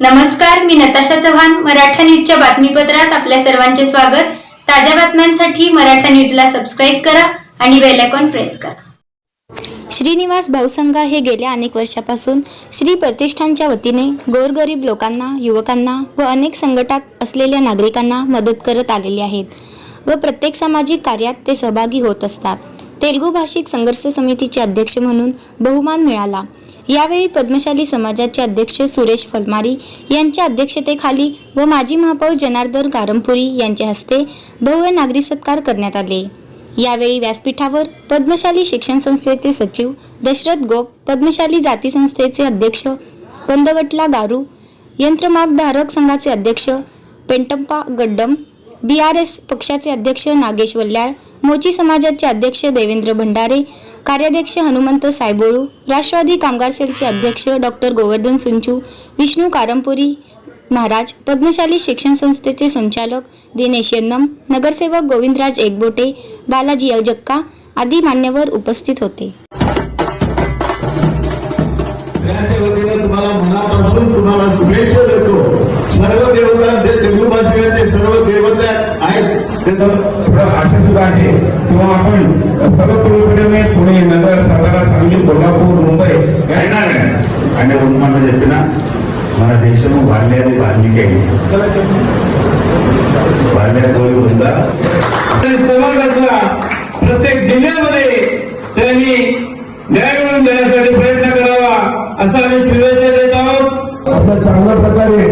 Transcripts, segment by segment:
नमस्कार मी नताशा चव्हाण मराठा न्यूजच्या बातमीपत्रात आपल्या सर्वांचे स्वागत. ताज्या बातम्यांसाठी मराठा न्यूजला सबस्क्राईब करा आणि बेल आयकॉन प्रेस करा. श्रीनिवास भाऊसंघा हे गेल्या अनेक वर्षापासून श्री प्रतिष्ठानच्या वतीने गोरगरीब लोकांना युवकांना व अनेक संकटात असलेल्या नागरिकांना मदत करत आलेले आहेत व प्रत्येक सामाजिक कार्यात ते सहभागी होत असतात. तेलुगू भाषिक संघर्ष समितीचे अध्यक्ष म्हणून बहुमान मिळाला. यावेळी पद्मशाली समाजाचे अध्यक्ष सुरेश फलमारी यांच्या अध्यक्षतेखाली व माजी महापौर जनार्दन कारमपुरी यांच्या हस्ते भव्य नागरी सत्कार करण्यात आले. यावेळी व्यासपीठावर पद्मशाली शिक्षण संस्थेचे सचिव दशरथ गोप पद्मशाली जाती संस्थेचे अध्यक्ष कंदवटला गारू यंत्रमागधारक संघाचे अध्यक्ष पेंटप्पा गड्डम बी आर एस पक्षाचे अध्यक्ष नागेश वल्ल्याळ मोची समाजाचे अध्यक्ष देवेंद्र भंडारे कार्याध्यक्ष हनुमंत सायबोळू राष्ट्रवादी कामगार सेलचे अध्यक्ष डॉक्टर गोवर्धन सुंचू विष्णू कारंपुरी महाराज पद्मशाली शिक्षण संस्थेचे संचालक दिनेश यन्नम नगरसेवक गोविंदराज एकबोटे बालाजी अजक्का आदी मान्यवर उपस्थित होते. सर्व देवता जे तेलुगू सर्व देवता आहेत. महाराष्ट्र सुद्धा आहे. किंवा आपण सर्वपरीपणे पुणे नगर सातारा सांगली कोल्हापूर मुंबई येणार आहे आणि उन्मानं देते ना मला देशानं वाढल्या आणि बांधली काही वाढल्या गोळी होता समाजातला प्रत्येक जिल्ह्यामध्ये त्यांनी न्याय मिळवून देण्यासाठी प्रयत्न करावा असं आम्ही शुभेच्छा देत आहोत. आपल्या चांगल्या प्रकारे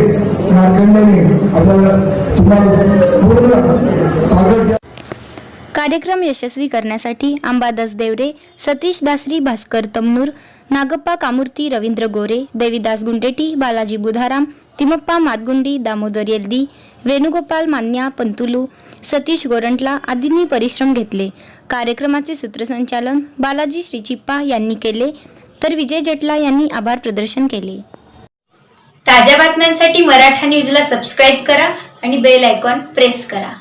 मार्कंडाने आपल्याला तुम्हाला पूर्ण ताकद कार्यक्रम यशस्वी करण्यासाठी अंबादास देवरे सतीश दासरी भास्कर तमनूर नागप्पा कामूर्ती रवींद्र गोरे देवीदास गुंडेटी बालाजी बुधाराम तिमप्पा मातगुंडी दामोदर येल्दी वेणुगोपाल मान्या पंतुलू सतीश गोरंटला आदींनी परिश्रम घेतले. कार्यक्रमाचे सूत्रसंचालन बालाजी श्रीचिप्पा यांनी केले तर विजय जटला यांनी आभार प्रदर्शन केले. ताज्या बातम्यांसाठी मराठा न्यूजला सबस्क्राईब करा आणि बेल आयकॉन प्रेस करा.